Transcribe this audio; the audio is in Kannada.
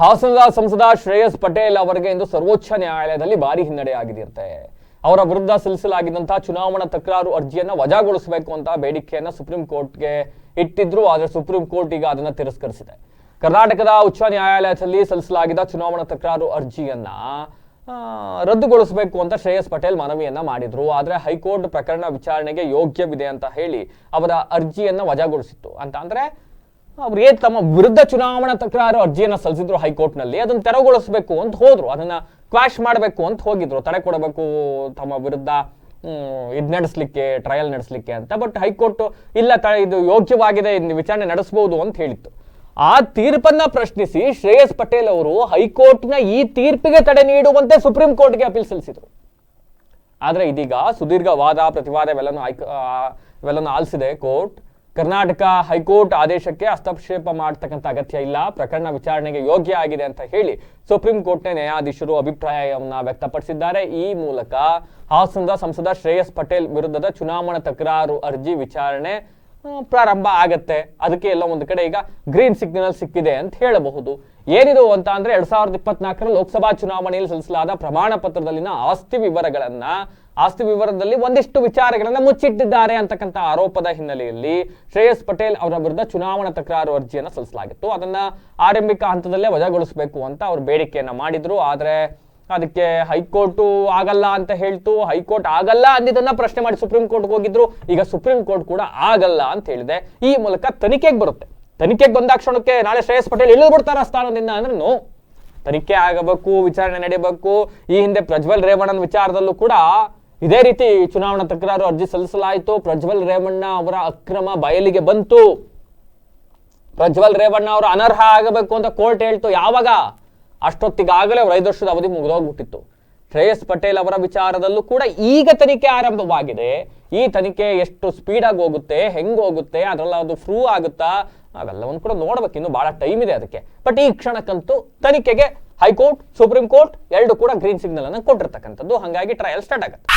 ಹಾಸನದ ಸಂಸದ ಶ್ರೇಯಸ್ ಪಟೇಲ್ ಅವರಿಗೆ ಇಂದು ಸರ್ವೋಚ್ಚ ನ್ಯಾಯಾಲಯದಲ್ಲಿ ಭಾರಿ ಹಿನ್ನಡೆ ಆಗಿದೆಯಂತೆ ಅವರ ವಿರುದ್ಧ ಸಲ್ಲಿಸಲಾಗಿದ್ದಂತಹ ಚುನಾವಣಾ ತಕರಾರು ಅರ್ಜಿಯನ್ನ ವಜಾಗೊಳಿಸಬೇಕು ಅಂತ ಬೇಡಿಕೆಯನ್ನ ಸುಪ್ರೀಂ ಕೋರ್ಟ್ಗೆ ಇಟ್ಟಿದ್ರು, ಆದರೆ ಸುಪ್ರೀಂ ಕೋರ್ಟ್ ಈಗ ಅದನ್ನ ತಿರಸ್ಕರಿಸಿದೆ. ಕರ್ನಾಟಕದ ಉಚ್ಚ ನ್ಯಾಯಾಲಯದಲ್ಲಿ ಸಲ್ಲಿಸಲಾಗಿದ್ದ ಚುನಾವಣಾ ತಕರಾರು ಅರ್ಜಿಯನ್ನ ರದ್ದುಗೊಳಿಸಬೇಕು ಅಂತ ಶ್ರೇಯಸ್ ಪಟೇಲ್ ಮನವಿಯನ್ನ ಮಾಡಿದ್ರು. ಆದ್ರೆ ಹೈಕೋರ್ಟ್ ಪ್ರಕರಣ ವಿಚಾರಣೆಗೆ ಯೋಗ್ಯವಿದೆ ಅಂತ ಹೇಳಿ ಅವರ ಅರ್ಜಿಯನ್ನ ವಜಾಗೊಳಿಸಿತ್ತು. ಅಂತ ಅಂದ್ರೆ ಅವ್ರಿಗೆ ತಮ್ಮ ವಿರುದ್ಧ ಚುನಾವಣಾ ತಕರಾರು ಅರ್ಜಿಯನ್ನು ಸಲ್ಲಿಸಿದ್ರು ಹೈಕೋರ್ಟ್ನಲ್ಲಿ, ಅದನ್ನ ತೆರವುಗೊಳಿಸಬೇಕು ಅಂತ ಹೋದ್ರು, ಅದನ್ನ ಕ್ವಾಶ್ ಮಾಡಬೇಕು ಅಂತ ಹೋಗಿದ್ರು, ತಡೆ ಕೊಡಬೇಕು ತಮ್ಮ ವಿರುದ್ಧ ಇದು ನಡೆಸಲಿಕ್ಕೆ ಟ್ರಯಲ್ ನಡೆಸಲಿಕ್ಕೆ ಅಂತ. ಬಟ್ ಹೈಕೋರ್ಟ್, ಇಲ್ಲ ತ, ಇದು ಯೋಗ್ಯವಾಗಿದೆ ವಿಚಾರಣೆ ನಡೆಸಬಹುದು ಅಂತ ಹೇಳಿತ್ತು. ಆ ತೀರ್ಪನ್ನ ಪ್ರಶ್ನಿಸಿ ಶ್ರೇಯಸ್ ಪಟೇಲ್ ಅವರು ಹೈಕೋರ್ಟ್ನ ಈ ತೀರ್ಪಿಗೆ ತಡೆ ನೀಡುವಂತೆ ಸುಪ್ರೀಂ ಕೋರ್ಟ್ಗೆ ಅಪೀಲ್ ಸಲ್ಲಿಸಿದ್ರು. ಆದ್ರೆ ಇದೀಗ ಸುದೀರ್ಘ ವಾದ ಪ್ರತಿವಾದ ಇವೆಲ್ಲನೂ ಇವೆಲ್ಲನೂ ಆಲಿಸಿದೆ ಕೋರ್ಟ್. ಕರ್ನಾಟಕ ಹೈಕೋರ್ಟ್ ಆದೇಶಕ್ಕೆ ಹಸ್ತಕ್ಷೇಪ ಮಾಡತಕ್ಕಂಥ ಅಗತ್ಯ ಇಲ್ಲ. ಪ್ರಕರಣ ವಿಚಾರಣೆಗೆ ಯೋಗ್ಯ ಆಗಿದೆ ಅಂತ ಹೇಳಿ ಸುಪ್ರೀಂ ಕೋರ್ಟ್ನ ನ್ಯಾಯಾಧೀಶರು ಅಭಿಪ್ರಾಯವನ್ನ ವ್ಯಕ್ತಪಡಿಸಿದ್ದಾರೆ. ಈ ಮೂಲಕ ಹಾಸನದ ಸಂಸದ ಶ್ರೇಯಸ್ ಪಟೇಲ್ ವಿರುದ್ಧದ ಚುನಾವಣಾ ತಕರಾರು ಅರ್ಜಿ ವಿಚಾರಣೆ ಪ್ರಾರಂಭ ಆಗತ್ತೆ. ಅದಕ್ಕೆ ಎಲ್ಲ ಒಂದು ಕಡೆ ಈಗ ಗ್ರೀನ್ ಸಿಗ್ನಲ್ ಸಿಕ್ಕಿದೆ ಅಂತ ಹೇಳಬಹುದು. ಏನಿದು ಅಂತ ಅಂದ್ರೆ ಎರಡ್ ಸಾವಿರದ ಇಪ್ಪತ್ನಾಲ್ಕರ ಲೋಕಸಭಾ ಚುನಾವಣೆಯಲ್ಲಿ ಸಲ್ಲಿಸಲಾದ ಪ್ರಮಾಣ ಪತ್ರದಲ್ಲಿನ ಆಸ್ತಿ ವಿವರಗಳನ್ನ, ಆಸ್ತಿ ವಿವರದಲ್ಲಿ ಒಂದಿಷ್ಟು ವಿಚಾರಗಳನ್ನ ಮುಚ್ಚಿಟ್ಟಿದ್ದಾರೆ ಅಂತಕ್ಕಂಥ ಆರೋಪದ ಹಿನ್ನೆಲೆಯಲ್ಲಿ ಶ್ರೇಯಸ್ ಪಟೇಲ್ ಅವರ ವಿರುದ್ಧ ಚುನಾವಣಾ ತಕರಾರು ಅರ್ಜಿಯನ್ನು ಸಲ್ಲಿಸಲಾಗಿತ್ತು. ಅದನ್ನ ಆರಂಭಿಕ ಹಂತದಲ್ಲೇ ವಜಾಗೊಳಿಸಬೇಕು ಅಂತ ಅವರು ಬೇಡಿಕೆಯನ್ನ ಮಾಡಿದ್ರು. ಆದ್ರೆ ಅದಕ್ಕೆ ಹೈಕೋರ್ಟು ಆಗಲ್ಲ ಅಂತ ಹೇಳ್ತು, ಹೈಕೋರ್ಟ್ ಆಗಲ್ಲ ಅಂದಿದ್ದನ್ನ ಪ್ರಶ್ನೆ ಮಾಡಿ ಸುಪ್ರೀಂ ಕೋರ್ಟ್ಗೆ ಹೋಗಿದ್ರು, ಈಗ ಸುಪ್ರೀಂ ಕೋರ್ಟ್ ಕೂಡ ಆಗಲ್ಲ ಅಂತ ಹೇಳಿದೆ. ಈ ಮೂಲಕ ತನಿಖೆಗೆ ಬರುತ್ತೆ. ತನಿಖೆಗೆ ಬಂದಾಕ್ಷಣಕ್ಕೆ ನಾಳೆ ಶ್ರೇಯಸ್ ಪಟೇಲ್ ಇಳಿದು ಬಿಡ್ತಾರ ಸ್ಥಾನದಿಂದ ಅಂದ್ರೆ ನೋ ತನಿಖೆ ಆಗಬೇಕು, ವಿಚಾರಣೆ ನಡೀಬೇಕು. ಈ ಹಿಂದೆ ಪ್ರಜ್ವಲ್ ರೇವಣ್ಣನ ವಿಚಾರದಲ್ಲೂ ಕೂಡ ಇದೇ ರೀತಿ ಚುನಾವಣಾ ತಕರಾರು ಅರ್ಜಿ ಸಲ್ಲಿಸಲಾಯಿತು. ಪ್ರಜ್ವಲ್ ರೇವಣ್ಣ ಅವರ ಅಕ್ರಮ ಬಯಲಿಗೆ ಬಂತು. ಪ್ರಜ್ವಲ್ ರೇವಣ್ಣ ಅವರು ಅನರ್ಹ ಆಗಬೇಕು ಅಂತ ಕೋರ್ಟ್ ಹೇಳ್ತು ಯಾವಾಗ? ಅಷ್ಟೊತ್ತಿಗಾಗಲೇ ಅವ್ರ ಐದು ವರ್ಷದ ಅವಧಿ ಮುಗಿದೋಗ್ಬಿಟ್ಟಿತ್ತು. ಶ್ರೇಯಸ್ ಪಟೇಲ್ ಅವರ ವಿಚಾರದಲ್ಲೂ ಕೂಡ ಈಗ ತನಿಖೆ ಆರಂಭವಾಗಿದೆ. ಈ ತನಿಖೆ ಎಷ್ಟು ಸ್ಪೀಡಾಗಿ ಹೋಗುತ್ತೆ, ಹೆಂಗ್ ಹೋಗುತ್ತೆ ಅದರಲ್ಲಿ ಅದು ಫ್ರೂ ಆಗುತ್ತಾ ಅವೆಲ್ಲವನ್ನು ಕೂಡ ನೋಡ್ಬೇಕು. ಇನ್ನು ಬಹಳ ಟೈಮ್ ಇದೆ ಅದಕ್ಕೆ. ಬಟ್ ಈ ಕ್ಷಣಕ್ಕಂತೂ ತನಿಖೆಗೆ ಹೈಕೋರ್ಟ್, ಸುಪ್ರೀಂ ಕೋರ್ಟ್ ಎರಡು ಕೂಡ ಗ್ರೀನ್ ಸಿಗ್ನಲ್ ಅನ್ನು ಕೊಟ್ಟಿರ್ತಕ್ಕಂಥದ್ದು. ಹಾಗಾಗಿ ಟ್ರಯಲ್ ಸ್ಟಾರ್ಟ್ ಆಗುತ್ತೆ.